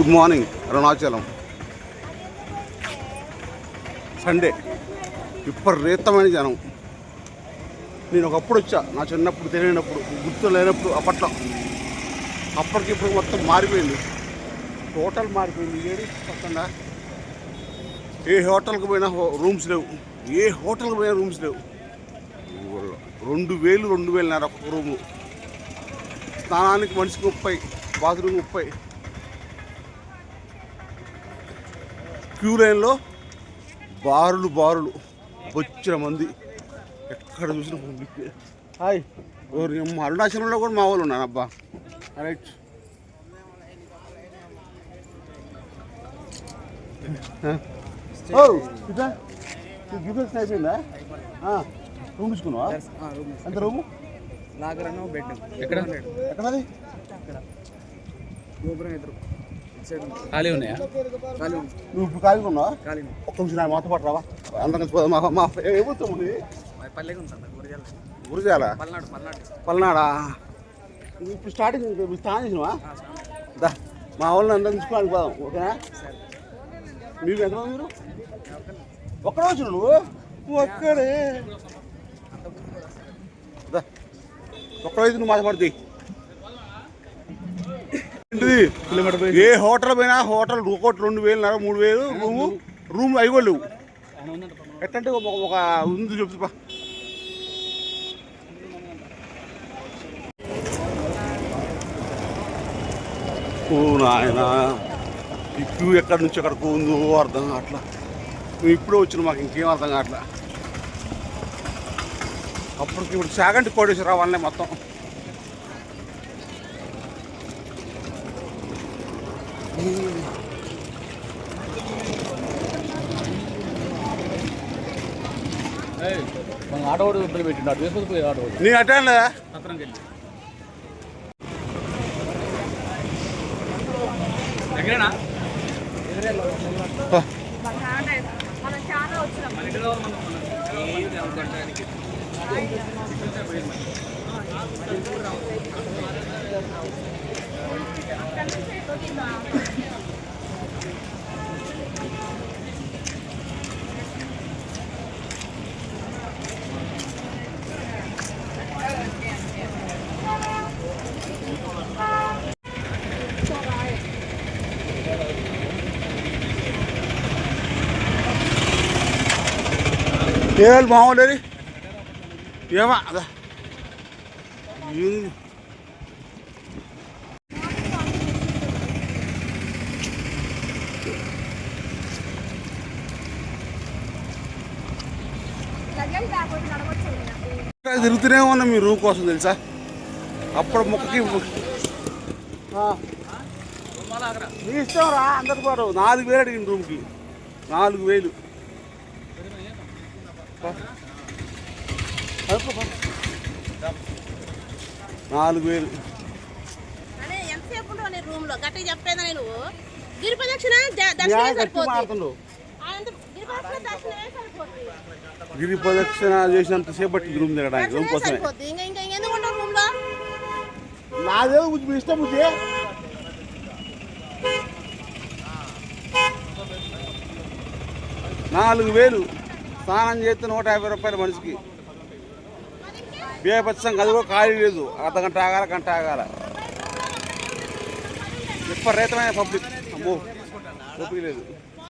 Good morning Arunachalam Sunday విపరీతమైన జనం. నేను ఒకప్పుడు వచ్చా నా చిన్నప్పుడు తెలియనప్పుడు గుర్తు లేనప్పుడు అప్పట్లో. అప్పటికి ఇప్పుడు మొత్తం మారిపోయింది. టోటల్ మారిపోయింది. ఏడు పక్కన ఏ హోటల్కి పోయినా హో- రూమ్స్ లేవు. ఏ హోటల్కి పోయినా రూమ్స్ లేవు. రెండు వేలు రెండు వేలున్నర ఒక్క రూము. స్నానానికి మనిషికి ముప్పై బాత్రూమ్ ముప్పై. క్యూ లైన్లో బారులు బారులు. వచ్చిన మంది. ఎక్కడ చూసిన పబ్లిక్ హాయ్. అరుణాచలంలో కూడా మా వాళ్ళు ఉన్నాను అబ్బా? రైట్. ఓ ఇట్లా గిఫెన్స్ అయిపోయిందా? రూమ్ తీసుకున్నావా? ఎంత రూము? లాగర్ బెడ్ ఎక్కడ? ఎక్కడది? గోపురం ఎదురు. ఖాళీ ఉన్నాయా? నువ్వు ఇప్పుడు ఖాళీగా ఉన్నావా? ఒక్క నిమిషం నా మాతో పాటు రావా? అందరం కలిసి పోదాం. మా మా ఏమవుతుంది గురిజాల పల్నాడు పల్నాడు. పల్నాడా? నువ్వు ఇప్పుడు స్టార్టింగ్ ఇప్పుడు స్టార్ట్ చేసినవా? దా మా వాళ్ళని అందరం తీసుకోవడానికి పోదాం ఓకేనా? మీరు? ఎంత మీరు ఒక్కడే వచ్చిన నువ్వు? ఒక్కడే. దా ఒక్కడైతే నువ్వు మాట్లాడుతాయి ఏ హోటల్ పోయినా హోటల్ ఒకటి రెండు వేలు వేలున్నర మూడు వేలు రూము రూమ్ అవి కూడా లేవు. ఎట్టంటే ఒక ఉంది చెప్తా ఓ నాయన ఈ క్యూ ఎక్కడి నుంచి ఎక్కడికి ఉందో అర్థం కావట్లా. నువ్వు ఇప్పుడే వచ్చిన మాకు ఇంకేం అర్థం కావట్లా. అప్పటికి ఇప్పుడు సాగంటి కోటేశ్వర వాళ్ళనే మొత్తం. మన ఆటో కూడా ఇబ్బంది పెట్టిండు. అటు వేసుకొని పోయి ఆటో నీ అటెండ్ సత్రంకి వెళ్ళి. ఎక్కడేనా? మనం చాలా వచ్చినాం. ఏళ్ళు మామూలు ఏమా? అదా. తిరుగుతూనే ఉన్నాం మీ రూమ్ కోసం తెలుసా? అప్పుడు మొక్కకి. నీ ఇష్టం రా అందరి పాటు నాలుగు వేలు అడిగింది రూమ్కి. నాలుగు వేలు. నాలుగు వేలు. అనే ఎంతసేపు ఉండవు నీ రూమ్లో? గట్టిగా చెప్పేదా నువ్వు. గిరి ప్రదక్షిణ సరిపోతుంది గిరి చేసినంత సేపు పట్టింది రూమ్ తిరగడానికి రూమ్ కోసమే. నాదేదో ఇష్టం బుద్ధి నాలుగు వేలు. స్నానం చేస్తే నూట యాభై రూపాయలు మనిషికి. బేపచ్చం అది కూడా ఖాళీ లేదు. అర్ధగంట ఆగాల గంట ఆగాల. విపరీతమైన పబ్లిక్. అమ్మో ఓపిక లేదు.